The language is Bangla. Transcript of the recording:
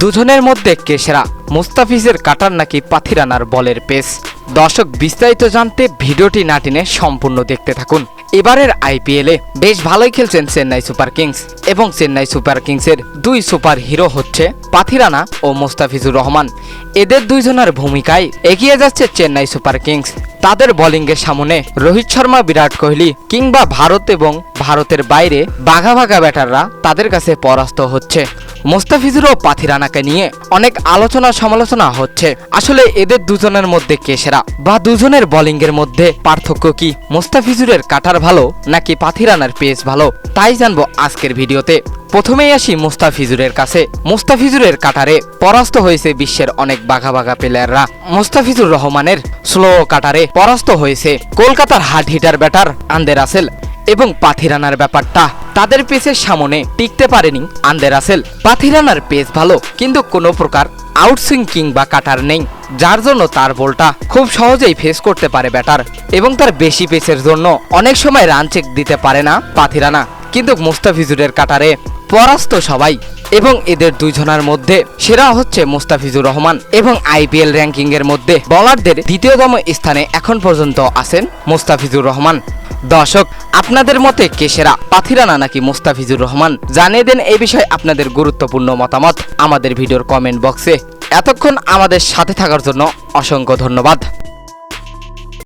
দুজনের মধ্যে কে সেরা? মুস্তাফিজের কাটার নাকি পাথিরানার বলের পেস? দর্শক, বিস্তারিত জানতে ভিডিওটি না টেনে সম্পূর্ণ দেখতে থাকুন। এবারের আইপিএলে বেশ ভালোই খেলছেন চেন্নাই সুপার কিংস এবং চেন্নাই সুপার কিংসের দুই সুপার হিরো হচ্ছে পাথিরানা ও মোস্তাফিজুর রহমান। এদের দুইজনের ভূমিকায় এগিয়ে যাচ্ছে চেন্নাই সুপার কিংস। তাদের বোলিংয়ের সামনে রোহিত শর্মা, বিরাট কোহলি কিংবা ভারত এবং ভারতের বাইরে বাঘা বাঘা ব্যাটাররা তাদের কাছে পরাস্ত হচ্ছে। মোস্তাফিজুর ও পাথিরানাকে নিয়ে অনেক আলোচনা সমালোচনা হচ্ছে। আসলে এদের দুজনের মধ্যে কে সেরা? বা দুজনের বোলিংয়ের মধ্যে পার্থক্য কি? মোস্তাফিজুরের কাটার ভালো নাকি পাথিরানার পেস ভালো? তাই জানব আজকের ভিডিওতে। প্রথমেই আসি মুস্তাফিজুরের কাছে। মুস্তাফিজুরের কাটারে পরাস্ত হয়েছে বিশ্বের অনেক বাঘা বাঘা প্লেয়াররা মুস্তাফিজুর রহমানের স্লো কাটারে পরাস্ত হয়েছে কলকাতার hard hitter batter Andre Russell. এবং পাথিরানার ব্যাপারটা তাদের পেসের সামনে টিকতে পারেনি আন্দে রাসেল। পাথিরানার পেস ভালো, কিন্তু কোনো প্রকার আউটসুইং কিংবা কাটার নেই, যার জন্য তার বলটা খুব সহজেই ফেস করতে পারে ব্যাটার, এবং তার বেশি পেসের জন্য অনেক সময় রান চেক দিতে পারে না পাথিরানা। কিন্তু মুস্তাফিজুরের কাটারে পরাস্ত সবাই এবং এদের দুইজনের মধ্যে সেরা হচ্ছে মুস্তাফিজুর রহমান এবং আইপিএল র্যাঙ্কিং এর মধ্যে বলারদের দ্বিতীয়তম স্থানে এখন পর্যন্ত আছেন মুস্তাফিজুর রহমান। দর্শক, আপনাদের মতে কে সেরা, পাথিরানা নাকি মুস্তাফিজুর রহমান? জানিয়ে দেন এই বিষয়ে আপনাদের গুরুত্বপূর্ণ মতামত আমাদের ভিডিওর কমেন্ট বক্সে এতক্ষণ আমাদের সাথে থাকার জন্য অসংখ্য ধন্যবাদ।